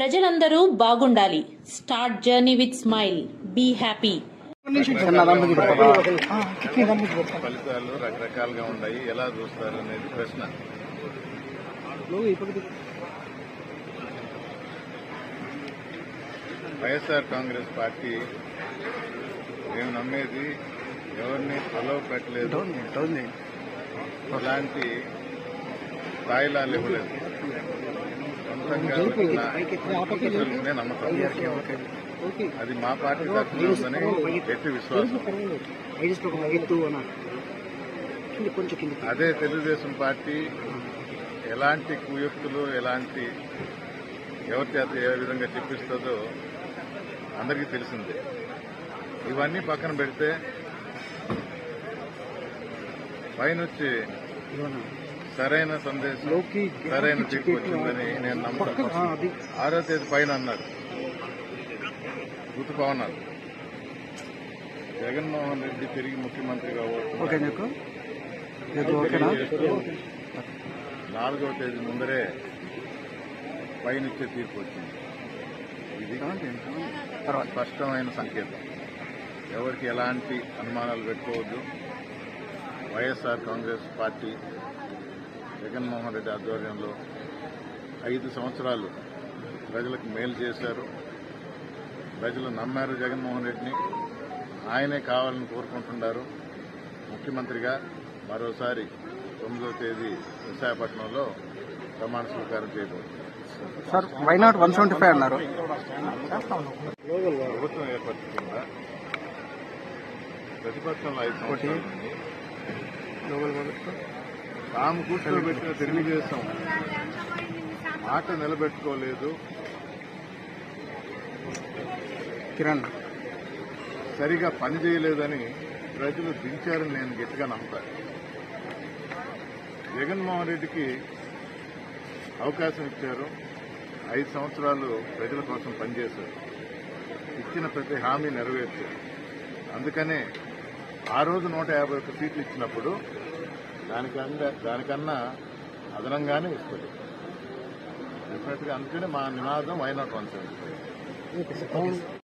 ప్రజలందరూ బాగుండాలి. Start journey with smile be happy ఫలితాలు రకరకాలుగా ఉన్నాయి. ఎలా చూస్తారు అనేది ప్రశ్న. వైఎస్ఆర్ కాంగ్రెస్ పార్టీ మేము నమ్మేది ఎవరిని ఫలో పెట్టలేదు. ఎలాంటి స్థాయిలా ఇవ్వలేదు. నమ్మకం అది మా పార్టీ తరఫున విశ్వాసం. అదే తెలుగుదేశం పార్టీ ఎలాంటి కుయుక్తులు ఎలాంటి ఎవరి చేత ఏ విధంగా చెప్పిస్తుందో అందరికీ తెలిసిందే. ఇవన్నీ పక్కన పెడితే పైనొచ్చి సరైన సందేశం సరైన తీర్పు వచ్చిందని నేను నమ్ముతాను. ఆరో తేదీ పైన అన్నారు. ఋతుపవనాలు జగన్మోహన్ రెడ్డి తిరిగి నీకు. ఓకేనా? నాలుగవ తేదీ ముందరే పైనిచ్చే తీర్పు వచ్చింది. ఇది స్పష్టమైన సంకేతం. ఎవరికి ఎలాంటి అనుమానాలు పెట్టుకోవద్దు. వైఎస్ఆర్ కాంగ్రెస్ పార్టీ జగన్మోహన్ రెడ్డి ఆధ్వర్యంలో ఐదు సంవత్సరాలు ప్రజలకు మేలు చేశారు. ప్రజలు నమ్మారు జగన్మోహన్ రెడ్డిని. ఆయనే కావాలని కోరుకుంటున్నారు. ముఖ్యమంత్రిగా మరోసారి తొమ్మిదవ తేదీ విశాఖపట్నంలో ప్రమాణ స్వీకారం చేయబోతున్నారు sir why not one seventy five అన్నారు? ప్రభుత్వం ప్రతిపక్షంలో ఐదు సంవత్సరాలు. తాము కూర్చోబెట్టిన తెలుగుదేశం మాట నిలబెట్టుకోలేదు. కిరణ్. సరిగా పనిచేయలేదని ప్రజలు దించారని నేను గట్టిగా నమ్ముతాను. జగన్మోహన్ రెడ్డికి అవకాశం ఇచ్చారు. ఐదు సంవత్సరాలు ప్రజల కోసం పనిచేశారు. ఇచ్చిన ప్రతి హామీ నెరవేర్చారు. అందుకనే ఆ రోజు నూట యాభై ఒక్క సీట్లు ఇచ్చినప్పుడు దానికన్నా దానికన్నా అదనంగానే ఇస్తుంది డెఫినెట్గా అందుకనే మా నినాదం వై నాట్ వన్ సెవెంటీ